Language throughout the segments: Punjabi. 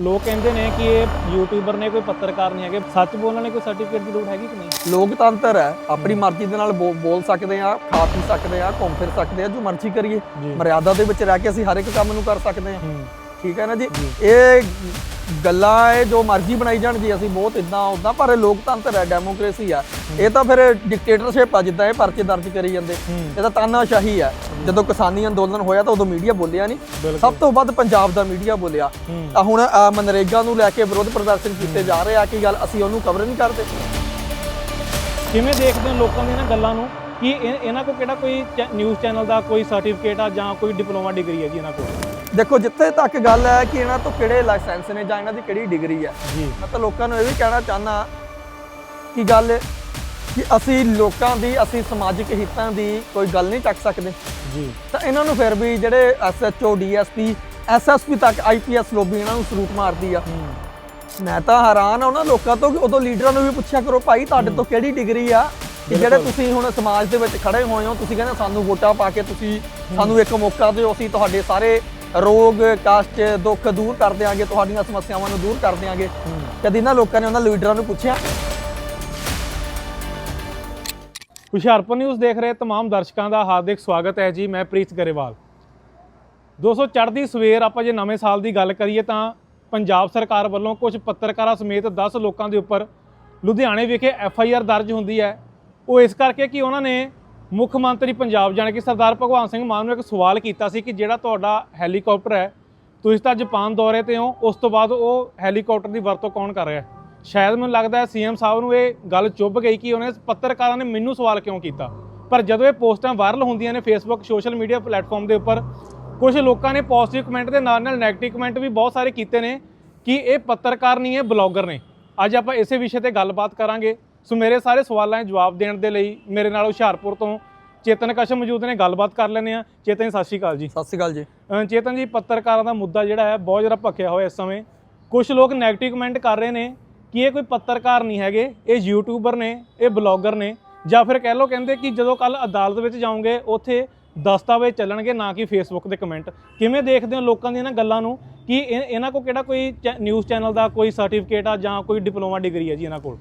ਲੋਕ ਕਹਿੰਦੇ ਨੇ ਕਿ ਇਹ ਯੂਟਿਊਬਰ ਨੇ ਕੋਈ ਪੱਤਰਕਾਰ ਨਹੀਂ ਹੈਗੇ। ਸੱਚ ਬੋਲਣ ਲਈ ਕੋਈ ਸਰਟੀਫਿਕੇਟ ਦੀ ਲੋੜ ਹੈਗੀ ਕਿ ਨਹੀਂ? ਲੋਕਤੰਤਰ ਹੈ। ਆਪਣੀ ਮਰਜ਼ੀ ਦੇ ਨਾਲ ਬੋਲ ਸਕਦੇ ਆ ਖਾ ਪੀ ਸਕਦੇ ਆ ਘੁੰਮ ਫਿਰ ਸਕਦੇ ਆ ਜੋ ਮਰਜ਼ੀ ਕਰੀਏ। ਮਰਿਆਦਾ ਦੇ ਵਿੱਚ ਰਹਿ ਕੇ ਅਸੀਂ ਹਰ ਇੱਕ ਕੰਮ ਨੂੰ ਕਰ ਸਕਦੇ ਆ ਠੀਕ ਹੈ ਨਾ ਜੀ। ਇਹ ਗੱਲਾਂ ਇਹ ਜੋ ਮਰਜ਼ੀ ਬਣਾਈ ਜਾਣ ਜੀ ਅਸੀਂ ਬਹੁਤ ਇਦਾਂ ਉਦਾਂ ਪਰ ਇਹ ਲੋਕਤੰਤਰ ਹੈ ਡੈਮੋਕ੍ਰੇਸੀ ਆ ਇਹ ਤਾਂ ਫਿਰ ਡਿਕਟੇਟਰਸ਼ਿਪ ਆ ਜਿੱਦਾਂ ਇਹ ਪਰਚੇ ਦਰਜ ਕਰੀ ਜਾਂਦੇ। ਇਹ ਤਾਂ ਤਾਨਾਸ਼ਾਹੀ ਹੈ। ਜਦੋਂ ਕਿਸਾਨੀ ਅੰਦੋਲਨ ਹੋਇਆ ਤਾਂ ਉਦੋਂ ਮੀਡੀਆ ਬੋਲਿਆ ਨਹੀਂ। ਸਭ ਤੋਂ ਵੱਧ ਪੰਜਾਬ ਦਾ ਮੀਡੀਆ ਬੋਲਿਆ। ਤਾਂ ਹੁਣ ਮਨਰੇਗਾ ਨੂੰ ਲੈ ਕੇ ਵਿਰੋਧ ਪ੍ਰਦਰਸ਼ਨ ਕੀਤੇ ਜਾ ਰਹੇ ਆ ਕਿ ਗੱਲ ਅਸੀਂ ਉਹਨੂੰ ਕਵਰ ਨਹੀਂ ਕਰਦੇ? ਕਿਵੇਂ ਦੇਖਦੇ ਹੋ ਲੋਕਾਂ ਦੀਆਂ ਇਹਨਾਂ ਗੱਲਾਂ ਨੂੰ? ਕਿ ਇਹ- ਇਹਨਾਂ ਕੋਲ ਕਿਹੜਾ ਕੋਈ ਨਿਊਜ਼ ਚੈਨਲ ਦਾ ਕੋਈ ਸਰਟੀਫਿਕੇਟ ਆ ਜਾਂ ਕੋਈ ਡਿਪਲੋਮਾ ਡਿਗਰੀ ਹੈ ਜੀ ਇਹਨਾਂ ਕੋਲ? ਦੇਖੋ ਜਿੱਥੇ ਤੱਕ ਗੱਲ ਹੈ ਕਿ ਇਹਨਾਂ ਤੋਂ ਕਿਹੜੇ ਲਾਇਸੈਂਸ ਨੇ ਜਾਂ ਇਹਨਾਂ ਦੀ ਕਿਹੜੀ ਡਿਗਰੀ ਹੈ ਜੀ। ਮੈਂ ਤਾਂ ਲੋਕਾਂ ਨੂੰ ਇਹ ਵੀ ਕਹਿਣਾ ਚਾਹਨਾ ਕਿ ਗੱਲ ਕਿ ਅਸੀਂ ਲੋਕਾਂ ਦੀ ਅਸੀਂ ਸਮਾਜਿਕ ਹਿੱਤਾਂ ਦੀ ਕੋਈ ਗੱਲ ਨਹੀਂ ਚੱਕ ਸਕਦੇ। ਜੀ। ਤਾਂ ਇਹਨਾਂ ਨੂੰ ਫਿਰ ਵੀ ਜਿਹੜੇ ਐਸਐਚਓ ਡੀਐਸਪੀ ਐਸਐਸਪੀ ਤੱਕ ਆਈਪੀਐਸ ਲੋਬੀ ਇਹਨਾਂ ਨੂੰ ਸਰੂਟ ਮਾਰਦੀ ਆ। ਹੂੰ। ਮੈਂ ਤਾਂ ਹੈਰਾਨ ਆ ਉਹਨਾਂ ਲੋਕਾਂ ਤੋਂ ਕਿ ਉਦੋਂ ਲੀਡਰਾਂ ਨੂੰ ਵੀ ਪੁੱਛਿਆ ਕਰੋ ਭਾਈ ਤੁਹਾਡੇ ਤੋਂ ਕਿਹੜੀ ਡਿਗਰੀ ਆ? ਕਿ ਜਿਹੜੇ ਤੁਸੀਂ ਹੁਣ ਸਮਾਜ ਦੇ ਵਿੱਚ ਖੜੇ ਹੋਏ ਹੋ ਤੁਸੀਂ ਕਹਿੰਦੇ ਸਾਨੂੰ ਵੋਟਾਂ ਪਾ ਕੇ ਤੁਸੀਂ ਸਾਨੂੰ ਇੱਕ ਮੌਕਾ ਦਿਓ ਅਸੀਂ ਤੁਹਾਡੇ ਸਾਰੇ ਰੋਗ ਕਸ਼ਟ ਦੁੱਖ ਦੂਰ ਕਰ ਦਿਆਂਗੇ ਤੁਹਾਡੀਆਂ ਸਮੱਸਿਆਵਾਂ ਨੂੰ ਦੂਰ ਕਰ ਦਿਆਂਗੇ ਹੂੰ ਕਦੀ ਇਹਨਾਂ ਲੋਕਾਂ ਨੇ ਉਹਨਾਂ ਲੀਡਰਾਂ ਨੂੰ ਪੁੱਛਿਆ ਹੁਸ਼ਿਆਰਪੁਰ ਨਿਊਜ਼ ਦੇਖ ਰਹੇ तमाम ਦਰਸ਼ਕਾਂ ਦਾ ਹਾਰਦਿਕ ਸਵਾਗਤ ਹੈ ਜੀ ਮੈਂ ਪ੍ਰੀਤ ਗਰੇਵਾਲ ਦੋਸਤੋ ਚੜ੍ਹਦੀ ਸਵੇਰ ਆਪਾਂ ਜੇ ਨਵੇਂ ਸਾਲ ਦੀ ਗੱਲ ਕਰੀਏ ਤਾਂ ਪੰਜਾਬ ਸਰਕਾਰ ਵੱਲੋਂ ਕੁਝ ਪੱਤਰਕਾਰਾਂ ਸਮੇਤ 10 ਲੋਕਾਂ ਦੇ ਉੱਪਰ ਲੁਧਿਆਣੇ ਵਿਖੇ ਐਫ ਆਈ ਆਰ ਦਰਜ ਹੁੰਦੀ ਹੈ ਉਹ ਇਸ ਕਰਕੇ ਕਿ ਉਹਨਾਂ ਨੇ ਮੁੱਖ ਮੰਤਰੀ ਪੰਜਾਬ ਜਾਣੀ ਕਿ ਸਰਦਾਰ ਭਗਵੰਤ ਸਿੰਘ ਮਾਨ ਨੂੰ ਇੱਕ ਸਵਾਲ ਕੀਤਾ ਸੀ ਕਿ ਜਿਹੜਾ ਤੁਹਾਡਾ ਹੈਲੀਕਾਪਟਰ ਹੈ, ਤੁਸੀਂ ਤਾਂ ਜਾਪਾਨ ਦੌਰੇ ਤੇ ਹੋ, ਉਸ ਤੋਂ ਬਾਅਦ ਉਹ ਹੈਲੀਕਾਪਟਰ ਦੀ ਵਰਤੋਂ ਕੌਣ ਕਰ ਰਿਹਾ? ਸ਼ਾਇਦ ਮੈਨੂੰ ਲੱਗਦਾ ਹੈ ਸੀਐਮ ਸਾਹਿਬ ਨੂੰ ਇਹ ਗੱਲ ਚੁੱਭ ਗਈ ਕਿ ਉਹਨੇ ਪੱਤਰਕਾਰਾਂ ਨੇ ਮੈਨੂੰ ਸਵਾਲ ਕਿਉਂ ਕੀਤਾ। ਪਰ ਜਦੋਂ ਇਹ ਪੋਸਟਾਂ ਵਾਇਰਲ ਹੁੰਦੀਆਂ ਨੇ ਫੇਸਬੁੱਕ ਸੋਸ਼ਲ ਮੀਡੀਆ ਪਲੇਟਫਾਰਮ ਦੇ ਉੱਪਰ ਕੁਝ ਲੋਕਾਂ ਨੇ ਪੋਜ਼ਿਟਿਵ ਕਮੈਂਟ ਦੇ ਨਾਲ ਨਾਲ ਨੈਗੇਟਿਵ ਕਮੈਂਟ ਵੀ ਬਹੁਤ ਸਾਰੇ ਕੀਤੇ ਨੇ ਕਿ ਇਹ ਪੱਤਰਕਾਰ ਨਹੀਂ ਹੈ ਬਲੌਗਰ ਨੇ। ਅੱਜ ਆਪਾਂ ਇਸੇ ਵਿਸ਼ੇ ਤੇ ਗੱਲਬਾਤ ਕਰਾਂਗੇ। ਸੋ ਮੇਰੇ ਸਾਰੇ ਸਵਾਲਾਂ ਦੇ ਜਵਾਬ ਦੇਣ ਦੇ ਲਈ ਮੇਰੇ ਨਾਲ ਹੁਸ਼ਿਆਰਪੁਰ ਤੋਂ ਚੇਤਨ ਕਸ਼ਮ ਮੌਜੂਦ ਨੇ ਗੱਲਬਾਤ ਕਰ ਲੈਂਦੇ ਆ ਚੇਤਨ ਜੀ, ਸਤਿ ਸ਼੍ਰੀ ਅਕਾਲ ਜੀ। ਸਤਿ ਸ਼੍ਰੀ ਅਕਾਲ ਜੀ। ਚੇਤਨ ਜੀ ਪੱਤਰਕਾਰਾਂ ਦਾ ਮੁੱਦਾ ਜਿਹੜਾ ਹੈ ਬਹੁਤ ਜ਼ਿਆਦਾ ਭਖਿਆ ਹੋਇਆ ਇਸ ਸਮੇਂ। ਕੁਝ ਲੋਕ 네ਗੇਟਿਵ ਕਮੈਂਟ ਕਰ ਰਹੇ ਨੇ ਕਿ ਇਹ ਕੋਈ ਪੱਤਰਕਾਰ ਨਹੀਂ ਹੈਗੇ ਇਹ ਯੂਟਿਊਬਰ ਨੇ ਇਹ ਬਲੌਗਰ ਨੇ ਜਾਂ ਫਿਰ ਕਹਿ ਲਓ ਕਹਿੰਦੇ ਕਿ ਜਦੋਂ ਕੱਲ ਅਦਾਲਤ ਵਿੱਚ ਜਾਓਗੇ ਉੱਥੇ ਦਸਤਾਵੇਜ਼ ਚੱਲਣਗੇ ਨਾ ਕਿ ਫੇਸਬੁੱਕ ਦੇ ਕਮੈਂਟ ਕਿਵੇਂ ਦੇਖਦੇ ਹੋ ਲੋਕਾਂ ਦੀਆਂ ਇਹਨਾਂ ਗੱਲਾਂ ਨੂੰ? ਕਿ ਇਹ- ਇਹਨਾਂ ਕੋਲ ਕਿਹੜਾ ਕੋਈ ਨਿਊਜ਼ ਚੈਨਲ ਦਾ ਕੋਈ ਸਰਟੀਫਿਕੇਟ ਆ ਜਾਂ ਕੋਈ ਡਿਪਲੋਮਾ ਡਿਗਰੀ ਹੈ ਜੀ ਇਹਨਾਂ ਕੋਲ?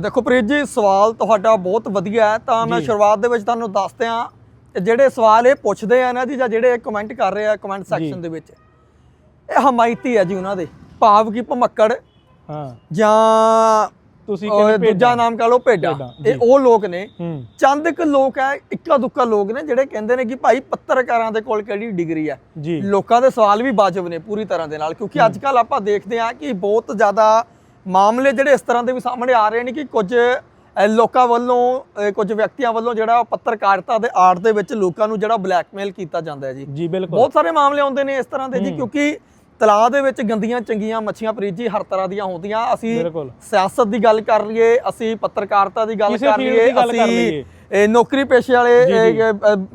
ਦੇਖੋ ਪ੍ਰੀਤ ਜੀ ਸਵਾਲ ਤੁਹਾਡਾ ਬਹੁਤ ਵਧੀਆ ਹੈ ਤਾਂ ਮੈਂ। ਸ਼ੁਰੂਆਤ ਦੇ ਵਿੱਚ ਤੁਹਾਨੂੰ ਦੱਸ ਦਿਆਂ ਜਿਹੜੇ ਸਵਾਲ ਇਹ ਪੁੱਛਦੇ ਆ ਨਾ ਜੀ ਜਾਂ ਜਿਹੜੇ ਕਮੈਂਟ ਕਰ ਰਹੇ ਆ ਕਮੈਂਟ ਸੈਕਸ਼ਨ ਦੇ ਵਿੱਚ ਇਹ ਹਮਾਇਤੀ ਹੈ ਜੀ ਉਹਨਾਂ ਦੇ ਭਾਵ ਕਿ ਭਮੱਕੜ ਹਾਂ। ਜਾਂ ਤੁਸੀਂ ਕਹਿੰਦੇ ਦੂਜਾ ਨਾਮ ਕਹ ਲਓ ਭੇਡਾਂ। ਇਹ ਉਹ ਲੋਕ ਨੇ ਚੰਦ ਇੱਕ ਲੋਕ ਹੈ ਇੱਕਾ ਦੁੱਕਾ ਲੋਕ ਨੇ ਜਿਹੜੇ ਕਹਿੰਦੇ ਨੇ ਕਿ ਭਾਈ ਪੱਤਰਕਾਰਾਂ ਦੇ ਕੋਲ ਕਿਹੜੀ ਡਿਗਰੀ ਹੈ। ਲੋਕਾਂ ਦੇ ਸਵਾਲ ਵੀ ਵਾਜਬ ਨੇ ਪੂਰੀ ਤਰ੍ਹਾਂ ਦੇ ਨਾਲ ਕਿਉਂਕਿ ਅੱਜ ਕੱਲ ਆਪਾਂ ਦੇਖਦੇ ਹਾਂ ਕਿ ਬਹੁਤ ਜ਼ਿਆਦਾ ਮਾਮਲੇ ਜਿਹੜੇ ਇਸ ਤਰ੍ਹਾਂ ਦੇ ਵੀ ਸਾਹਮਣੇ ਆ ਰਹੇ ਨੇ ਕਿ ਕੁਝ ਲੋਕਾਂ ਵੱਲੋਂ ਕੁਝ ਵਿਅਕਤੀਆਂ ਵੱਲੋਂ ਜਿਹੜਾ ਪੱਤਰਕਾਰਤਾ ਦੇ ਆੜ ਦੇ ਵਿੱਚ ਲੋਕਾਂ ਨੂੰ ਜਿਹੜਾ ਬਲੈਕਮੇਲ ਕੀਤਾ ਜਾਂਦਾ ਹੈ ਜੀ। ਜੀ ਬਿਲਕੁਲ। ਬਹੁਤ ਸਾਰੇ ਮਾਮਲੇ ਆਉਂਦੇ ਨੇ ਇਸ ਤਰ੍ਹਾਂ ਦੇ ਜੀ ਕਿਉਂਕਿ ਤਲਾਅ ਦੇ ਵਿੱਚ ਗੰਦੀਆਂ ਚੰਗੀਆਂ ਮੱਛੀਆਂ ਪ੍ਰੀਤ ਜੀ ਹਰ ਤਰ੍ਹਾਂ ਦੀਆਂ ਹੁੰਦੀਆਂ। ਅਸੀਂ ਸਿਆਸਤ ਦੀ ਗੱਲ ਕਰ ਲਈਏ ਅਸੀਂ ਪੱਤਰਕਾਰਤਾ ਦੀ ਗੱਲ ਕਰ ਲਈਏ ਅਸੀਂ। ਇਹ ਨੌਕਰੀ ਪੇਸ਼ੇ ਵਾਲੇ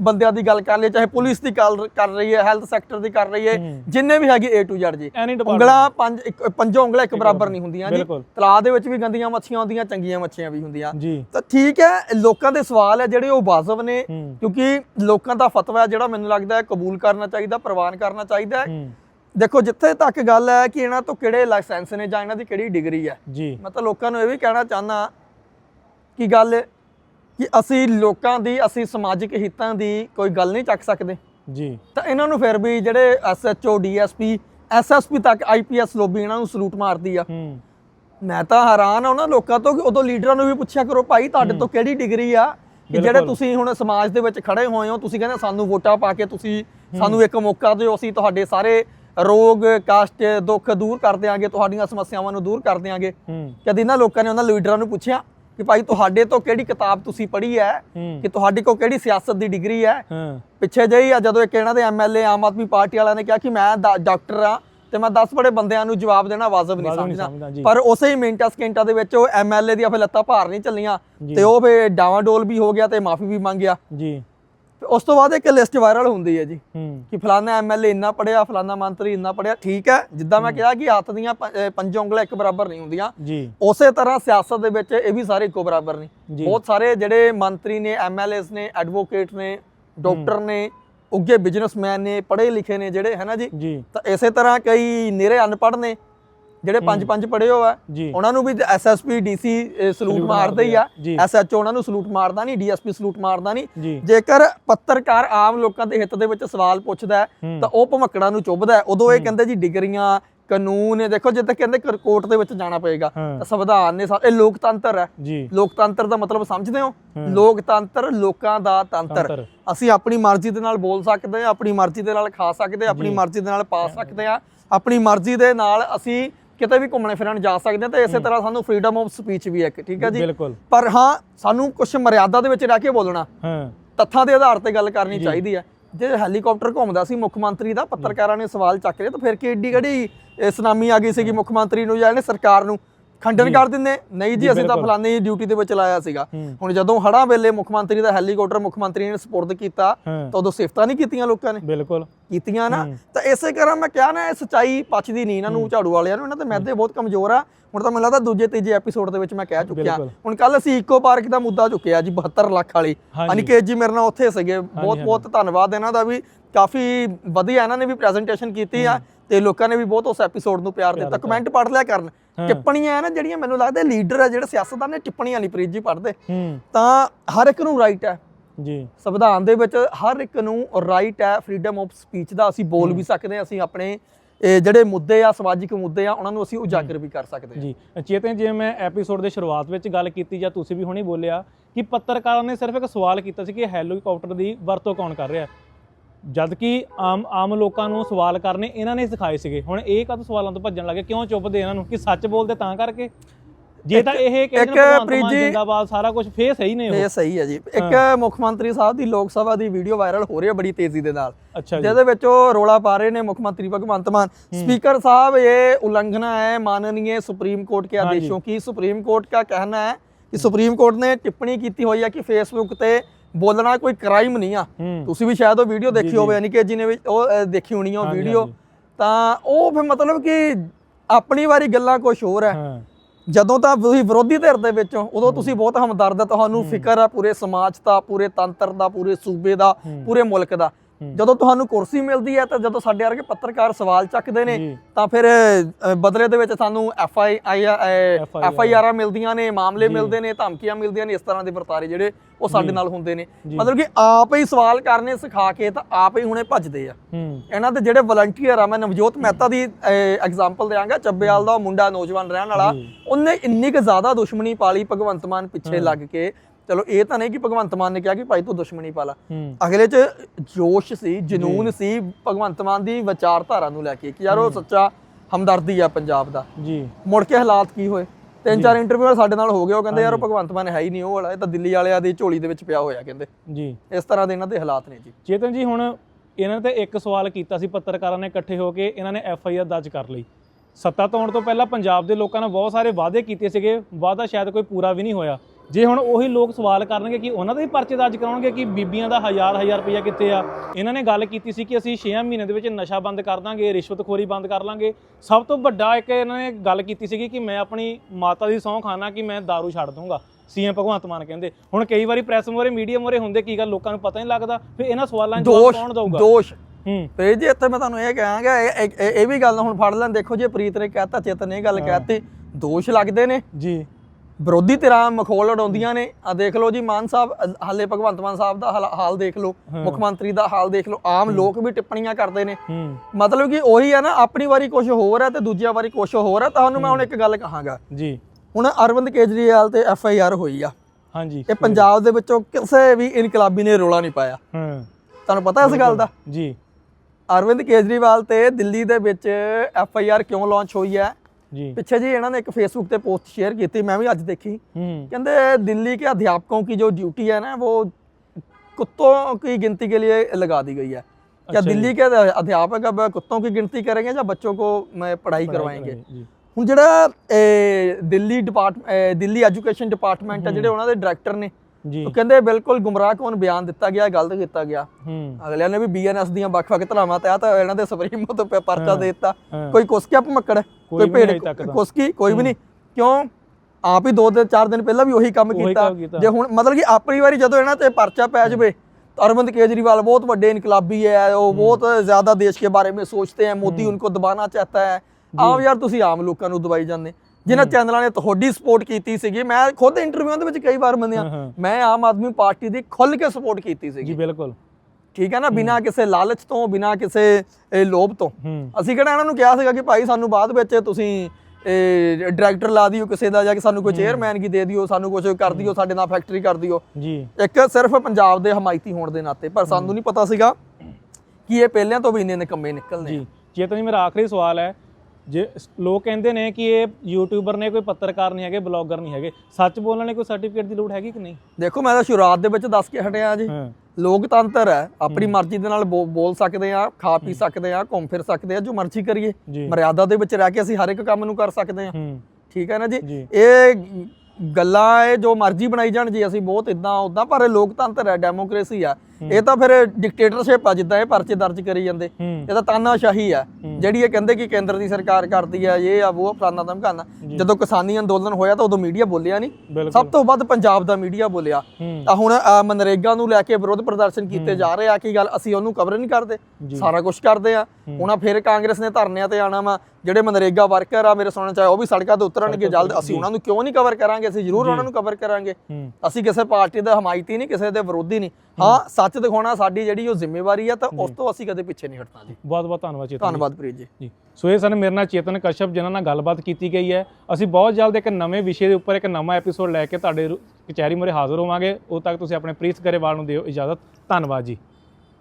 ਬੰਦਿਆਂ ਦੀ ਗੱਲ ਕਰ ਲਈਏ ਚਾਹੇ ਪੁਲਿਸ ਦੀ ਗੱਲ ਕਰ ਰਹੀ ਹੈ ਹੈਲਥ ਸੈਕਟਰ ਦੀ ਕਰ ਰਹੀ ਹੈ। ਜਿੰਨੇ ਵੀ ਹੈਗੇ A to Z ਜੀ। ਉਂਗਲਾਂ ਪੰਜ ਪੰਜੋਂ ਉਂਗਲਾਂ ਇੱਕ ਬਰਾਬਰ ਨਹੀਂ ਹੁੰਦੀਆਂ ਜੀ। ਤਲਾਅ ਦੇ ਵਿੱਚ ਵੀ ਗੰਦੀਆਂ ਮੱਛੀਆਂ ਹੁੰਦੀਆਂ ਚੰਗੀਆਂ ਮੱਛੀਆਂ ਵੀ ਹੁੰਦੀਆਂ। ਤਾਂ ਠੀਕ ਹੈ ਲੋਕਾਂ ਦੇ ਸਵਾਲ ਹੈ ਜਿਹੜੇ ਉਹ ਵਾਜਬ ਨੇ ਕਿਉਂਕਿ ਲੋਕਾਂ ਦਾ ਫਤਵਾ ਹੈ ਜਿਹੜਾ ਮੈਨੂੰ ਲੱਗਦਾ ਹੈ ਕਬੂਲ ਕਰਨਾ ਚਾਹੀਦਾ ਪ੍ਰਵਾਨ ਕਰਨਾ ਚਾਹੀਦਾ ਹੈ। ਦੇਖੋ ਜਿੱਥੇ ਤੱਕ ਗੱਲ ਹੈ ਕਿ ਇਹਨਾਂ ਤੋਂ ਕਿਹੜੇ ਲਾਇਸੈਂਸ ਨੇ ਜਾਂ ਇਹਨਾਂ ਦੀ ਕਿਹੜੀ ਡਿਗਰੀ ਹੈ। ਜੀ। ਮੈਂ ਤਾਂ ਲੋਕਾਂ ਨੂੰ ਇਹ ਵੀ ਕਹਿਣਾ ਚਾਹੁੰਦਾ ਕਿ ਗੱਲ ਕਿ ਅਸੀਂ ਲੋਕਾਂ ਦੀ ਅਸੀਂ ਸਮਾਜਿਕ ਹਿੱਤਾਂ ਦੀ ਕੋਈ ਗੱਲ ਨਹੀਂ ਚੱਕ ਸਕਦੇ। ਜੀ। ਤਾਂ ਇਹਨਾਂ ਨੂੰ ਫਿਰ ਵੀ ਜਿਹੜੇ ਐਸਐਚਓ ਡੀਐਸਪੀ ਐਸਐਸਪੀ ਤੱਕ ਆਈਪੀਐਸ ਲੋਬੀ ਇਹਨਾਂ ਨੂੰ ਸਲੂਟ ਮਾਰਦੀ ਆ। ਹੂੰ। ਮੈਂ ਤਾਂ ਹੈਰਾਨ ਆ ਉਹਨਾਂ ਲੋਕਾਂ ਤੋਂ ਕਿ ਉਦੋਂ ਲੀਡਰਾਂ ਨੂੰ ਵੀ ਪੁੱਛਿਆ ਕਰੋ ਭਾਈ ਤੁਹਾਡੇ ਤੋਂ ਕਿਹੜੀ ਡਿਗਰੀ ਆ? ਕਿ ਜਿਹੜੇ। ਤੁਸੀਂ ਹੁਣ ਸਮਾਜ ਦੇ ਵਿੱਚ ਖੜੇ ਹੋਏ ਹੋ ਤੁਸੀਂ ਕਹਿੰਦੇ ਸਾਨੂੰ ਵੋਟਾਂ ਪਾ ਕੇ ਤੁਸੀਂ ਸਾਨੂੰ ਇੱਕ ਮੌਕਾ ਦਿਓ ਅਸੀਂ ਤੁਹਾਡੇ ਸਾਰੇ ਰੋਗ ਕਸ਼ਟ ਦੁੱਖ ਦੂਰ ਕਰ ਦਿਆਂਗੇ ਤੁਹਾਡੀਆਂ ਸਮੱਸਿਆਵਾਂ ਨੂੰ ਦੂਰ ਕਰ ਦਿਆਂਗੇ। ਹੂੰ। ਕਦੀ ਇਹਨਾਂ ਲੋਕਾਂ ਨੇ ਉਹਨਾਂ ਲੀਡਰਾਂ ਨੂੰ ਪੁੱਛਿਆ? ਕਿ ਭਾਈ ਤੁਹਾਡੇ ਤੋਂ ਕਿਹੜੀ ਕਿਤਾਬ ਤੁਸੀਂ ਪੜ੍ਹੀ ਹੈ? ਕਿ ਤੁਹਾਡੀ ਕੋਲ ਕਿਹੜੀ ਸਿਆਸਤ ਦੀ ਡਿਗਰੀ ਹੈ? ਪਿੱਛੇ ਜਿਹੀ ਆ ਜਦੋਂ ਇੱਕ ਇਹਨਾਂ ਦੇ ਐਮਐਲਏ ਆਮ ਆਦਮੀ ਪਾਰਟੀ ਵਾਲਿਆਂ ਨੇ ਕਿਹਾ ਕਿ ਮੈਂ ਡਾਕਟਰ ਆ ਤੇ ਮੈਂ 10 ਬੜੇ ਬੰਦਿਆਂ ਨੂੰ ਜਵਾਬ ਦੇਣਾ ਵਾਜਬ ਨਹੀਂ ਸਮਝਦਾ। ਪਰ ਉਸੇ ਹੀ ਮਿੰਟਾਂ ਸਕਿੰਟਾਂ ਦੇ ਵਿੱਚ ਉਹ ਐਮਐਲਏ ਦੀ ਫਿਰ ਲੱਤਾਂ ਭਾਰ ਨਹੀਂ ਚੱਲੀਆਂ। ਤੇ ਉਹ ਫੇ ਡਾਵਾਡੋਲ ਵੀ ਹੋ ਗਿਆ ਤੇ ਮਾਫੀ ਵੀ ਮੰਗਿਆ ਜੀ। ਉਸ ਤੋਂ ਬਾਅਦ ਇੱਕ ਲਿਸਟ ਵਾਇਰਲ ਹੁੰਦੀ ਹੈ ਜੀ ਕਿ ਫਲਾਣਾ ਐਮਐਲਏ ਇੰਨਾ ਪੜਿਆ ਫਲਾਣਾ ਮੰਤਰੀ ਇੰਨਾ ਪੜਿਆ ਠੀਕ ਹੈ ਜਿੱਦਾਂ ਮੈਂ ਕਿਹਾ ਕਿ ਹੱਥ ਦੀਆਂ ਪੰਜ ਉਂਗਲਾਂ ਇੱਕ ਬਰਾਬਰ ਨਹੀਂ ਹੁੰਦੀਆਂ। ਉਸੇ ਤਰ੍ਹਾਂ ਸਿਆਸਤ ਦੇ ਵਿੱਚ ਇਹ ਵੀ ਸਾਰੇ ਇੱਕੋ ਬਰਾਬਰ ਨਹੀਂ। ਬਹੁਤ ਸਾਰੇ ਜਿਹੜੇ ਮੰਤਰੀ ਨੇ ਐਮਐਲਏਸ ਨੇ ਐਡਵੋਕੇਟ ਨੇ ਡਾਕਟਰ ਨੇ ਉੱਗੇ ਬਿਜ਼ਨਸਮੈਨ ਨੇ ਪੜ੍ਹੇ ਲਿਖੇ ਨੇ ਜਿਹੜੇ ਹੈ ਨਾ ਜੀ। ਤਾਂ ਇਸੇ ਤਰ੍ਹਾਂ ਕਈ ਨਿਰੇ ਅਨਪੜ੍ਹ ਨੇ ਜਿਹੜੇ ਪੰਜ ਪੰਜ ਪੜ੍ਹੇ ਹੋ ਆ ਉਹਨਾਂ ਨੂੰ ਵੀ ਐਸਐਸਪੀ ਡੀਸੀ ਸਲੂਟ ਮਾਰਦੇ ਹੀ ਆ। ਐਸਐਚਓ ਉਹਨਾਂ ਨੂੰ ਸਲੂਟ ਮਾਰਦਾ ਨਹੀਂ ਡੀਐਸਪੀ ਸਲੂਟ ਮਾਰਦਾ ਨਹੀਂ। ਜੇਕਰ ਪੱਤਰਕਾਰ ਆਮ ਲੋਕਾਂ ਦੇ ਹਿੱਤ ਦੇ ਵਿੱਚ ਸਵਾਲ ਪੁੱਛਦਾ ਹੈ, ਹੂੰ। ਤਾਂ ਉਹ ਭਮਕੜਾਂ ਨੂੰ ਚੁੱਭਦਾ ਹੈ। ਉਦੋਂ ਇਹ ਕਹਿੰਦੇ ਜੀ ਡਿਗਰੀਆਂ ਕਾਨੂੰਨ ਇਹ ਦੇਖੋ ਜਿੱਦਾਂ ਕਹਿੰਦੇ ਕਰ- ਕੋਰਟ ਦੇ ਵਿੱਚ ਜਾਣਾ ਪਏਗਾ ਹਾਂ। ਤਾਂ ਸੰਵਿਧਾਨ ਨੇ ਇਹ ਲੋਕਤੰਤਰ ਹੈ। ਲੋਕਤੰਤਰ ਦਾ ਮਤਲਬ ਸਮਝਦੇ ਹੋ? ਲੋਕਤੰਤਰ ਲੋਕਾਂ ਦਾ ਤੰਤਰ। ਤੰਤਰ। ਅਸੀਂ ਆਪਣੀ ਮਰਜ਼ੀ ਦੇ ਨਾਲ ਬੋਲ ਸਕਦੇ ਹਾਂ ਆਪਣੀ ਮਰਜ਼ੀ ਦੇ ਨਾਲ ਖਾ ਸਕਦੇ ਹਾਂ ਆਪਣੀ ਮਰਜ਼ੀ ਦੇ ਨਾਲ ਪਾ ਸਕਦੇ ਹਾਂ। ਆਪਣੀ ਮਰਜ਼ੀ ਦੇ ਨਾਲ ਅਸੀਂ ਕਿਤੇ ਵੀ ਘੁੰਮਣ ਫਿਰਨ ਜਾ ਸਕਦੇ ਹਾਂ ਤੇ ਇਸੇ ਤਰ੍ਹਾਂ ਸਾਨੂੰ ਫਰੀडम ਆਫ ਸਪੀਚ ਵੀ ਹੈ ਇੱਕ, ਠੀਕ ਹੈ ਜੀ? ਬਿਲਕੁਲ। ਪਰ ਹਾਂ ਸਾਨੂੰ ਕੁਝ ਮਰਿਆਦਾ ਦੇ ਵਿੱਚ ਰਹਿ ਕੇ ਬੋਲਣਾ। ਹਾਂ। ਤੱਥਾਂ ਦੇ ਆਧਾਰ ਤੇ ਗੱਲ ਕਰਨੀ ਚਾਹੀਦੀ ਹੈ। ਜੇ ਹੈਲੀਕਾਪਟਰ ਘੁੰਮਦਾ ਸੀ ਮੁੱਖ ਮੰਤਰੀ ਦਾ ਪੱਤਰਕਾਰਾਂ ਨੇ ਸਵਾਲ ਚੱਕ ਲਿਆ ਤਾਂ ਫਿਰ ਕੀ ਏਡੀ ਗੜੀ ਸੁਨਾਮੀ ਆ ਗਈ ਸੀਗੀ ਮੁੱਖ ਮੰਤਰੀ ਨੂੰ ਜਾਂ ਇਹਨੇ ਸਰਕਾਰ ਨੂੰ? ਖੰਡਨ ਕਰ ਦਿੰਦੇ। ਨਹੀਂ ਜੀ ਅਸੀਂ ਤਾਂ ਬਿਲਕੁਲ। ਫਲਾਨੀ ਡਿਊਟੀ ਦੇ ਵਿੱਚ ਲਾਇਆ ਸੀਗਾ। ਹੂੰ। ਹੁਣ ਜਦੋਂ ਹੜ੍ਹਾਂ ਵੇਲੇ ਮੁੱਖ ਮੰਤਰੀ ਦਾ ਹੈਲੀਕਾਪਟਰ ਮੁੱਖ ਮੰਤਰੀ ਨੇ ਸਪੁਰਦ ਕੀਤਾ ਹਾਂ। ਤਾਂ ਉਦੋਂ ਸਿਫਤਾਂ ਨਹੀਂ ਕੀਤੀਆਂ ਲੋਕਾਂ ਨੇ। ਬਿਲਕੁਲ। ਕੀਤੀਆਂ ਨਾ ਤਾਂ ਇਸੇ ਕਾਰਨ ਮੈਂ ਕਿਹਾ ਨਾ ਇਹ ਸਚਾਈ ਪਚਦੀ ਨਹੀਂ ਇਹਨਾਂ ਨੂੰ ਝਾੜੂ ਵਾਲਿਆਂ ਨੂੰ ਇਹਨਾਂ ਦੇ ਮੈਦੇ ਬਹੁਤ ਕਮਜ਼ੋਰ ਆ। ਹੁਣ ਤਾਂ ਮੈਨੂੰ ਲੱਗਦਾ ਦੂਜੇ ਤੀਜੇ ਐਪੀਸੋਡ ਦੇ ਵਿੱਚ ਮੈਂ ਕਹਿ ਚੁੱਕਿਆ। ਹੁਣ ਕੱਲ ਅਸੀਂ ਇਕੋ ਪਾਰਕ ਦਾ ਮੁੱਦਾ ਚੁੱਕਿਆ ਜੀ 72 ਲੱਖ ਵਾਲੀ। ਅਨਿਕੇਤ ਜੀ ਮੇਰੇ ਨਾਲ ਉੱਥੇ ਸੀਗੇ। ਬਹੁਤ ਬਹੁਤ ਧੰਨਵਾਦ ਇਹਨਾਂ ਦਾ ਵੀ। ਕਾਫੀ ਵਧੀਆ ਇਹਨਾਂ ਨੇ ਵੀ ਪ੍ਰੈਜੈਂਟੇਸ਼ਨ ਕੀਤੀ ਆ ਤੇ ਲੋਕਾਂ ਨੇ ਵੀ ਬਹੁਤ ਉਸ ਐਪੀਸੋਡ ਨੂੰ ਪਿਆਰ ਦਿੱਤਾ। ਕਮੈਂਟ ਪੜ੍ਹ ਲਿਆ ਕਰਨ। ਟਿੱਪਣੀਆਂ ਆ ਨਾ ਜਿਹੜੀਆਂ ਮੈਨੂੰ ਲੱਗਦਾ ਲੀਡਰ ਆ ਜਿਹੜੇ ਸਿਆਸਤਦਾਨ ਨੇ ਟਿੱਪਣੀਆਂ ਨਹੀਂ ਪ੍ਰੀਤ ਜੀ ਪੜ੍ਹਦੇ। ਤਾਂ ਹਰ ਇੱਕ ਨੂੰ ਰਾਈਟ ਹੈ ਜੀ। ਸੰਵਿਧਾਨ ਦੇ ਵਿੱਚ ਹਰ ਇੱਕ ਨੂੰ ਰਾਈਟ ਹੈ ਫਰੀडम ਆਫ ਸਪੀਚ ਦਾ ਅਸੀਂ ਬੋਲ ਵੀ ਸਕਦੇ ਹਾਂ ਅਸੀਂ ਆਪਣੇ ਇਹ ਜਿਹੜੇ ਮੁੱਦੇ ਆ ਸਮਾਜਿਕ ਮੁੱਦੇ ਆ ਉਹਨਾਂ ਨੂੰ ਅਸੀਂ ਉਜਾਗਰ ਵੀ ਕਰ ਸਕਦੇ ਹਾਂ। ਜੀ ਚੇਤਨ ਜਿਵੇਂ ਮੈਂ ਐਪੀਸੋਡ ਦੇ ਸ਼ੁਰੂਆਤ ਵਿੱਚ ਗੱਲ ਕੀਤੀ ਜਾਂ ਤੁਸੀਂ ਵੀ ਹੁਣੀ ਬੋਲਿਆ ਕਿ ਪੱਤਰਕਾਰਾਂ ਨੇ ਸਿਰਫ ਇੱਕ ਸਵਾਲ ਕੀਤਾ ਸੀ ਕਿ ਹੈਲੀਕਾਪਟਰ ਦੀ ਵਰਤੋਂ ਕੌਣ ਕਰ ਰਿਹਾ ਜਦ ਕਿ ਆਮ ਆਮ ਲੋਕਾਂ ਨੂੰ ਸਵਾਲ ਕਰਨੇ ਇਹਨਾਂ ਨੇ ਸਿਖਾਏ ਸੀਗੇ। ਹੁਣ ਇਹ ਕਦ ਸਵਾਲਾਂ ਤੋਂ ਭੱਜਣ ਲੱਗੇ ਕਿਉਂ ਚੁੱਪਦੇ ਇਹਨਾਂ ਨੂੰ? ਕਿ ਸੱਚ ਬੋਲਦੇ ਤਾਂ ਕਰਕੇ? ਜੇ ਤਾਂ ਇਹ ਕਹਿੰਦੇ ਇੱਕ ਨੇ ਭਗਵੰਤ ਪ੍ਰੀਤ ਮਾਨ ਜੀ- ਜਿੰਦਾਬਾਦ ਸਾਰਾ ਕੁਝ ਫੇਰ ਸਹੀ ਨੇ ਉਹ ਇਹ ਸਹੀ ਹੈ ਜੀ ਇੱਕ ਮੁੱਖ ਮੰਤਰੀ ਸਾਹਿਬ ਦੀ ਲੋਕ ਸਭਾ ਦੀ ਵੀਡੀਓ ਵਾਇਰਲ ਹੋ ਰਹੀ ਹੈ ਬੜੀ ਤੇਜ਼ੀ ਦੇ ਨਾਲ ਅੱਛਾ ਜੀ ਜਿਹਦੇ ਵਿੱਚ ਉਹ ਰੋਲਾ ਪਾ ਰਹੇ ਨੇ ਮੁੱਖ ਮੰਤਰੀ ਭਗਵੰਤ ਮਾਨ स्पीकर साहब ये उल्लंघना है माननीय सुप्रीम कोर्ट के हाँ जी। आदेशों की सुप्रीम कोर्ट का कहना है कि सुप्रीम कोर्ट ने टिप्पणी ਕੀਤੀ ਹੋਈ ਹੈ ਕਿ ਫੇਸਬੁੱਕ ਤੇ ਬੋਲਣਾ ਕੋਈ ਕ੍ਰਾਈਮ ਨਹੀਂ ਆ ਹੂੰ ਤੁਸੀਂ ਵੀ ਸ਼ਾਇਦ ਉਹ ਵੀਡੀਓ ਦੇਖੀ ਹੋਵੇ ਯਾਨੀ ਕਿ ਜਿਹਨੇ ਵੀ ਉਹ ਅਹ, ਦੇਖੀ ਹੋਣੀ ਆ ਉਹ ਹਾਂਜੀ, ਵੀਡੀਓ ਹਾਂਜੀ। ਤਾਂ ਉਹ ਫਿਰ ਮਤਲਬ ਕਿ ਆਪਣੀ ਵਾਰੀ ਗੱਲਾਂ ਕੁਝ ਹੋਰ ਹੈ ਹਾਂ ਜਦੋਂ ਤਾਂ ਤੁਸੀਂ ਵਿਰੋਧੀ ਧਿਰ ਦੇ ਵਿੱਚ ਹੋ ਉਦੋਂ ਤੁਸੀਂ ਬਹੁਤ ਹਮਦਰਦ ਆ, ਤੁਹਾਨੂੰ ਫਿਕਰ ਆ ਪੂਰੇ ਸਮਾਜ ਦਾ ਪੂਰੇ ਤੰਤਰ ਦਾ ਪੂਰੇ ਸੂਬੇ ਦਾ ਪੂਰੇ ਮੁਲਕ ਦਾ। ਜਦੋਂ ਤੁਹਾਨੂੰ ਕੁਰਸੀ ਮਿਲਦੀ ਹੈ ਤਾਂ ਜਦੋਂ ਸਾਡੇ ਵਰਗੇ ਪੱਤਰਕਾਰ ਸਵਾਲ ਚੱਕਦੇ ਨੇ। ਤਾਂ ਫਿਰ ਬਦਲੇ ਦੇ ਵਿੱਚ ਸਾਨੂੰ ਐਫ ਆਈ ਆਈ ਐਫ ਆਈ ਆਰਾਂ ਮਿਲਦੀਆਂ ਨੇ ਮਾਮਲੇ ਮਿਲਦੇ ਨੇ ਧਮਕੀਆਂ ਮਿਲਦੀਆਂ ਨੇ ਇਸ ਤਰ੍ਹਾਂ ਦੇ ਵਰਤਾਰੇ ਜਿਹੜੇ ਉਹ ਸਾਡੇ ਨਾਲ ਹੁੰਦੇ ਨੇ। ਮਤਲਬ ਕਿ ਆਪ ਹੀ ਸਵਾਲ ਕਰਨੇ ਸਿਖਾ ਕੇ ਤਾਂ ਆਪ ਹੀ ਹੁਣੇ ਭੱਜਦੇ ਆ। ਇਹਨਾਂ ਦੇ ਜਿਹੜੇ ਵਲੰਟੀਅਰ ਆ ਮੈਂ ਨਵਜੋਤ ਮਹਿਤਾ ਦੀ ਐਗਜ਼ਾਮਪਲ ਦਿਆਂਗਾ ਚੱਬੇਵਾਲ ਦਾ ਉਹ ਮੁੰਡਾ ਨੌਜਵਾਨ ਰਹਿਣ ਵਾਲਾ ਉਹਨੇ ਇੰਨੀ ਕੁ ਜ਼ਿਆਦਾ ਦੁਸ਼ਮਣੀ ਪਾਲੀ ਭਗਵੰਤ ਮਾਨ ਪਿੱਛੇ ਲੱਗ ਕੇ ਚਲੋ ਇਹ ਤਾਂ ਨਹੀਂ ਕਿ ਭਗਵੰਤ ਮਾਨ ਨੇ ਕਿਹਾ ਕਿ ਭਾਈ ਤੂੰ ਦੁਸ਼ਮਣੀ ਪਾਲਾ ਅਗਲੇ 'ਚ ਜੋਸ਼ ਸੀ ਜਨੂਨ ਸੀ ਭਗਵੰਤ ਮਾਨ ਦੀ ਵਿਚਾਰਧਾਰਾ ਨੂੰ ਲੈ ਕੇ ਕਿ ਯਾਰ ਉਹ ਸੱਚਾ ਹਮਦਰਦੀ ਆ ਪੰਜਾਬ ਦਾ। ਜੀ। ਮੁੜ ਕੇ ਹਾਲਾਤ ਕੀ ਹੋਏ? ਤਿੰਨ ਚਾਰ ਇੰਟਰਵਿਊ ਸਾਡੇ ਨਾਲ ਹੋ ਗਏ ਉਹ ਕਹਿੰਦੇ ਯਾਰ ਉਹ ਭਗਵੰਤ ਮਾਨ ਹੈ ਹੀ ਨਹੀਂ ਉਹ ਵਾਲਾ ਇਹ ਤਾਂ ਦਿੱਲੀ ਵਾਲਿਆਂ ਦੀ ਝੋਲੀ ਦੇ ਵਿੱਚ ਪਿਆ ਹੋਇਆ ਕਹਿੰਦੇ। ਜੀ। ਇਸ ਤਰ੍ਹਾਂ ਦੇ ਇਹਨਾਂ ਦੇ ਹਾਲਾਤ ਨੇ ਜੀ। ਚੇਤਨ ਜੀ ਹੁਣ ਇਹਨਾਂ ਤੇ ਇੱਕ ਸਵਾਲ ਕੀਤਾ ਸੀ ਪੱਤਰਕਾਰਾਂ ਨੇ ਇਕੱਠੇ ਹੋ ਕੇ ਇਹਨਾਂ ਨੇ ਐਫ ਆਈ ਆਰ ਦਰਜ ਕਰ ਲਈ। ਸੱਤਾ ਤੋਂ ਆਉਣ ਤੋਂ ਪਹਿਲਾਂ ਪੰਜਾਬ ਦੇ ਲੋਕਾਂ ਨੇ ਬਹੁਤ ਸਾਰੇ ਵਾਅਦੇ ਕੀਤੇ ਸੀਗੇ ਵਾਅਦਾ ਸ਼ਾਇਦ ਕੋਈ ਪੂਰਾ ਵੀ ਨਹੀਂ ਹੋਇਆ। ਜੇ ਹੁਣ ਉਹੀ ਲੋਕ ਸਵਾਲ ਕਰਨਗੇ ਕਿ ਉਹਨਾਂ ਦੇ ਵੀ ਪਰਚੇ ਦਰਜ ਕਰਾਉਣਗੇ ਕਿ ਬੀਬੀਆਂ ਦਾ ਹਜ਼ਾਰ ਹਜ਼ਾਰ ਰੁਪਈਆ ਕਿੱਥੇ ਆ ਇਹਨਾਂ ਨੇ ਗੱਲ ਕੀਤੀ ਸੀ ਕਿ ਅਸੀਂ 6 ਮਹੀਨੇ ਦੇ ਵਿੱਚ ਨਸ਼ਾ ਬੰਦ ਕਰ ਦਾਂਗੇ ਰਿਸ਼ਵਤਖੋਰੀ ਬੰਦ ਕਰ ਲਾਂਗੇ। ਸਭ ਤੋਂ ਵੱਡਾ ਇੱਕ ਇਹਨਾਂ ਨੇ ਗੱਲ ਕੀਤੀ ਸੀਗੀ ਕਿ ਮੈਂ ਆਪਣੀ ਮਾਤਾ ਦੀ ਸਹੁੰ ਖਾਣਾ ਕਿ ਮੈਂ दारू ਛੱਡ ਦੂੰਗਾ ਸੀਐਮ ਭਗਵੰਤ ਮਾਨ ਕਹਿੰਦੇ ਹੁਣ ਕਈ ਵਾਰੀ ਪ੍ਰੈਸ ਮੋਰੇ ਮੀਡੀਆ ਮੋਰੇ ਹੁੰਦੇ ਕੀ ਗੱਲ ਲੋਕਾਂ ਨੂੰ ਪਤਾ ਨਹੀਂ ਲੱਗਦਾ ਫਿਰ ਇਹਨਾਂ ਸਵਾਲਾਂ ਦਾ ਕੌਣ ਦਊਗਾ? ਦੋਸ਼। ਹੂੰ। ਤੇ ਜੀ ਇੱਥੇ ਮੈਂ ਤੁਹਾਨੂੰ ਇਹ ਕਹਾਂਗਾ ਇਹ ਵੀ ਗੱਲ ਹੁਣ ਫੜ ਲੈਣ ਦੇਖੋ ਜੇ ਪ੍ਰੀਤ ਨੇ ਕਹਿਤਾ ਚੇਤਨ ਨੇ ਇਹ ਗੱਲ ਕਹਿਤੀ ਦੋਸ਼ ਲੱਗਦੇ ਨੇ। ਜੀ। ਵਿਰੋਧੀ ਧਿਰਾਂ ਮਖੌਲ ਉਡਾਉਂਦੀਆਂ ਨੇ। ਆ ਦੇਖ ਲਓ ਜੀ ਮਾਨ ਸਾਹਿਬ ਹਾਲੇ ਭਗਵੰਤ ਮਾਨ ਸਾਹਿਬ ਦਾ ਹਾਲ- ਦੇਖ ਲਓ। ਮੁੱਖ ਮੰਤਰੀ ਦਾ ਹਾਲ ਦੇਖ ਲਓ। ਆਮ ਲੋਕ ਵੀ ਟਿੱਪਣੀਆਂ ਕਰਦੇ ਨੇ। ਮਤਲਬ ਕਿ ਉਹੀ ਹੈ ਨਾ ਆਪਣੀ ਵਾਰੀ ਕੁਝ ਹੋਰ ਹੈ ਤੇ ਦੂਜਿਆਂ ਵਾਰੀ ਕੁਝ ਹੋਰ ਹੈ ਤੁਹਾਨੂੰ ਮੈਂ ਹੁਣ ਇੱਕ ਗੱਲ ਕਹਾਂਗਾ। ਜੀ। ਹੁਣ ਅਰਵਿੰਦ ਕੇਜਰੀਵਾਲ ਤੇ ਐਫ ਆਈ ਆਰ ਹੋਈ ਆ। ਹਾਂਜੀ। ਇਹ ਪੰਜਾਬ ਦੇ ਵਿੱਚੋਂ ਕਿਸੇ ਵੀ ਇਨਕਲਾਬੀ ਨੇ ਰੋਲਾ ਨਹੀਂ ਪਾਇਆ। ਹਾਂ। ਤੁਹਾਨੂੰ ਪਤਾ ਇਸ ਗੱਲ ਦਾ? ਜੀ। ਅਰਵਿੰਦ ਕੇਜਰੀਵਾਲ ਤੇ ਦਿੱਲੀ ਦੇ ਵਿੱਚ ਐਫ ਆਈ ਆਰ ਕਿਉਂ ਲਾਂਚ ਹੋਈ ਹੈ ਪਿੱਛੇ ਜੀ ਇਹਨਾਂ ਨੇ ਇੱਕ ਫੇਸਬੁੱਕ ਤੇ ਪੋਸਟ ਸ਼ੇਅਰ ਕੀਤੀ ਮੈਂ ਵੀ ਅੱਜ ਦੇਖੀ ਹੂੰ कहते दिल्ली के अध्यापकों की जो ड्यूटी है ना वो कुत्तों की गिनती के लिए लगा दी गई है क्या अच्छा दिल्ली के अध्यापक अब कुत्तों की गिनती करेंगे या बच्चों को मैं पढ़ाई करवाएंगे ਜੀ ਹੁਣ ਜਿਹੜਾ ਇਹ, ਦਿੱਲੀ ਡਿਪਾਰਟ ਇਹ, ਦਿੱਲੀ ਐਜੂਕੇਸ਼ਨ ਡਿਪਾਰਟਮੈਂਟ ਹੈ ਜਿਹੜੇ ਉਹਨਾਂ ਦੇ ਡਾਇਰੈਕਟਰ ਨੇ ਜੀ ਉਹ ਕਹਿੰਦੇ ਬਿਲਕੁਲ ਗੁੰਮਰਾਹ ਕੌਣ ਬਿਆਨ ਦਿੱਤਾ ਗਿਆ ਗਲਤ ਕੀਤਾ ਗਿਆ ਹੂੰ ਅਗਲਿਆਂ ਨੇ ਵੀ ਬੀਐਨਐਸ ਦੀਆਂ ਵੱਖ-ਵੱਖ ਧਰਾਵਾਂ ਤਹਿਤ ਇਹਨਾਂ ਦੇ ਸੁਪਰੀਮ ਤੋਂ ਪ- ਪਰਚਾ ਦੇ ਦਿੱਤਾ ਹਾਂ। ਕੋਈ ਕੁਸਕਿਆ ਭਮੱਕੜ ਕੋਈ ਕੋਈ ਵੀ ਨਹੀਂ ਭੇੜ ਅਜੇ ਤੱਕ ਦਾ। ਕੁਸਕੀ ਕੋਈ ਵੀ ਨਹੀਂ ਕਿਉਂ ਆਪ ਹੀ ਦੋ ਦਿਨ ਚਾਰ ਦਿਨ ਪਹਿਲਾਂ ਵੀ ਉਹੀ ਕੰਮ ਉਹੀ ਕੀਤਾ ਕੰਮ ਕੀਤਾ। ਜੇ ਹੁਣ ਮਤਲਬ ਕਿ ਆਪਣੀ ਵਾਰੀ ਜਦੋਂ ਇਹਨਾਂ ਤੇ ਪਰਚਾ ਪੈ ਜਵੇ अरविंद केजरीवाल बहुत बड़े इनकलाबी है वो बहुत ज्यादा देश के बारे में सोचते हैं मोदी उनको दबाना चाहता है ਆਮ ਯਾਰ ਤੁਸੀਂ ਆਮ ਲੋਕਾਂ ਨੂੰ ਦਬਾਈ ਜਾਂਦੇ ਜਿਨ੍ਹਾਂ ਚੈਨਲਾਂ ਨੇ ਤੁਹਾਡੀ ਸਪੋਰਟ ਕੀਤੀ ਸੀਗੀ। ਮੈਂ ਖੁਦ ਇੰਟਰਵਿਊਆਂ ਦੇ ਵਿੱਚ ਕਈ ਵਾਰ ਮੰਨਿਆ। ਮੈਂ ਆਮ ਆਦਮੀ ਪਾਰਟੀ ਦੀ ਖੁੱਲ ਕੇ ਸਪੋਰਟ ਕੀਤੀ ਜੀ ਸੀਗੀ ਬਿਲਕੁਲ। ਠੀਕ ਹੈ ਨਾ? ਬਿਨਾਂ ਕਿਸੇ ਲਾਲਚ ਤੋਂ ਬਿਨਾਂ ਕਿਸੇ ਲੋਭ ਤੋਂ। ਅਸੀਂ ਕਿਹੜਾ ਇਹਨਾਂ ਨੂੰ ਕਿਹਾ ਸੀਗਾ ਕਿ ਭਾਈ ਸਾਨੂੰ ਬਾਅਦ ਵਿੱਚ ਤੁਸੀਂ ਡਾਇਰੈਕਟਰ ਲਾ ਦਿਓ ਕਿਸੇ ਦਾ ਜਾਂ ਕਿ ਸਾਨੂੰ ਕੋਈ ਚੇਅਰਮੈਨ ਕੀ ਦੇ ਦਿਓ ਸਾਨੂੰ ਕੁਝ ਕਰ ਦਿਓ ਸਾਡੇ ਨਾਲ ਫੈਕਟਰੀ ਕਰ ਦਿਓ। ਜੀ। ਇੱਕ ਸਿਰਫ ਪੰਜਾਬ ਦੇ ਹਮਾਇਤੀ ਹੋਣ ਦੇ ਨਾਤੇ। ਪਰ ਸਾਨੂੰ ਨਹੀਂ ਪਤਾ ਸੀਗਾ ਕਿ ਇਹ ਪਹਿਲਿਆਂ ਤੋਂ ਵੀ ਇੰਨੇ ਨਿਕੰਮੇ ਨਿਕਲਨੇ ਜੀ। ਜੀ ਮੇਰਾ ਆਖਰੀ ਸਵਾਲ ਹੈ ਜੇ ਲੋਕ ਕਹਿੰਦੇ ਨੇ ਕਿ ਇਹ ਯੂਟਿਊਬਰ ਨੇ ਕੋਈ ਪੱਤਰਕਾਰ ਨਹੀਂ ਹੈਗੇ ਬਲੌਗਰ ਨਹੀਂ ਹੈਗੇ ਸੱਚ ਬੋਲਣ ਲਈ ਕੋਈ ਸਰਟੀਫਿਕੇਟ ਦੀ ਲੋੜ ਹੈਗੀ ਕਿ ਨਹੀਂ? ਦੇਖੋ ਮੈਂ ਤਾਂ ਸ਼ੁਰੂਆਤ ਦੇ ਵਿੱਚ ਦੱਸ ਕੇ ਹਟਿਆ ਜੀ। ਲੋਕਤੰਤਰ ਹੈ ਆਪਣੀ ਮਰਜ਼ੀ ਦੇ ਨਾਲ ਬੋਲ ਸਕਦੇ ਆ ਖਾ ਪੀ ਸਕਦੇ ਆ ਘੁੰਮ ਫਿਰ ਸਕਦੇ ਆ ਜੋ ਮਰਜ਼ੀ ਕਰੀਏ। ਮਰਿਆਦਾ ਦੇ ਵਿੱਚ ਰਹਿ ਕੇ ਅਸੀਂ ਹਰ ਇੱਕ ਕੰਮ ਨੂੰ ਕਰ ਸਕਦੇ ਆ ਠੀਕ ਹੈ ਨਾ ਜੀ? ਇਹ ਗੱਲਾਂ ਇਹ ਜੋ ਮਰਜ਼ੀ ਬਣਾਈ ਜਾਣ ਜੀ ਅਸੀਂ ਬਹੁਤ ਇਦਾਂ ਉਦਾਂ ਪਰ ਇਹ ਲੋਕਤੰਤਰ ਹੈ ਡੈਮੋਕ੍ਰੇਸੀ ਆ ਇਹ ਤਾਂ ਫਿਰ ਡਿਕਟੇਟਰਸ਼ਿਪ ਆ ਜਿੱਦਾਂ ਇਹ ਪਰਚੇ ਦਰਜ ਕਰੀ ਜਾਂਦੇ। ਇਹ ਤਾਂ ਤਾਨਾਸ਼ਾਹੀ ਆ। ਜਿਹੜੀ ਇਹ ਕਹਿੰਦੇ ਕਿ ਕੇਂਦਰ ਦੀ ਸਰਕਾਰ ਕਰਦੀ ਆ ਇਹ ਆ ਉਹ ਫਲਾਨਾ ਧਮਕਾਨਾ। ਜਦੋਂ ਕਿਸਾਨੀ ਅੰਦੋਲਨ ਹੋਇਆ ਤਾਂ ਉਦੋਂ ਮੀਡੀਆ ਬੋਲਿਆ ਨਹੀਂ। ਸਭ ਤੋਂ ਵੱਧ ਪੰਜਾਬ ਦਾ ਮੀਡੀਆ ਬੋਲਿਆ। ਤਾਂ ਹੁਣ ਮਨਰੇਗਾ ਨੂੰ ਲੈ ਕੇ ਵਿਰੋਧ ਪ੍ਰਦਰਸ਼ਨ ਕੀਤੇ ਜਾ ਰਹੇ ਆ ਕੀ ਗੱਲ? ਅਸੀਂ ਉਹਨੂੰ ਕਵਰ ਨਹੀਂ ਕਰਦੇ। ਸਾਰਾ ਕੁਝ ਕਰਦੇ ਆ। ਹੁਣ ਫਿਰ ਕਾਂਗਰਸ ਨੇ ਧਰਨਿਆਂ ਤੇ ਆਣਾ ਵਾ। ਜਿਹੜੇ ਮਨਰੇਗਾ ਵਰਕਰ ਆ ਮੇਰੇ ਸੁਣਨ ਚ ਆਇਆ ਉਹ ਵੀ ਸੜਕਾਂ ਤੇ ਉਤਰਨਗੇ ਜਲਦ। ਅਸੀਂ ਉਹਨਾਂ ਨੂੰ ਕਿਉਂ ਨਹੀਂ ਕਵਰ ਕਰਾਂਗੇ? ਅਸੀਂ ਜ਼ਰੂਰ ਉਹਨਾਂ ਨੂੰ ਕਵਰ ਕਰਾਂਗੇ। ਅਸੀਂ ਕਿਸੇ ਪਾਰਟੀ ਦਾ ਹਮਾਇਤੀ ਨਹੀਂ ਕਿਸੇ ਦੇ ਵਿਰੋਧੀ ਨਹੀਂ। ਹਾਂ। ਸੱਚ ਦਿਖਾਉਣਾ ਸਾਡੀ ਜਿਹੜੀ ਉਹ ਜ਼ਿੰਮੇਵਾਰੀ ਆ ਤਾਂ ਉਸ ਤੋਂ ਅਸੀਂ ਕਦੇ ਪਿੱਛੇ ਨਹੀਂ ਹਟਣਾ ਜੀ। ਬਹੁਤ ਬਹੁਤ ਧੰਨਵਾਦ ਚੇਤਨ। ਧੰਨਵਾਦ ਪ੍ਰੀਤ ਜੀ। ਜੀ। ਸੋ ਇਹ ਸਨ ਮੇਰੇ ਨਾਲ ਚੇਤਨ ਕਸ਼ਪ ਜਿਨ੍ਹਾਂ ਨਾਲ ਗੱਲਬਾਤ ਕੀਤੀ ਗਈ ਹੈ। ਅਸੀਂ ਬਹੁਤ ਜਲਦ ਇੱਕ ਨਵੇਂ ਵਿਸ਼ੇ ਦੇ ਉੱਪਰ ਇੱਕ ਨਵਾਂ ਐਪੀਸੋਡ ਲੈ ਕੇ ਤੁਹਾਡੇ ਕਚਹਿਰੀ ਮੁਰੇ ਹਾਜ਼ਰ ਹੋਵਾਂਗੇ। ਉਦੋਂ ਤੱਕ ਤੁਸੀਂ ਆਪਣੇ ਪ੍ਰੀਤ ਗਰੇਵਾਲ ਨੂੰ ਦਿਓ ਇਜਾਜ਼ਤ। ਧੰਨਵਾਦ ਜੀ।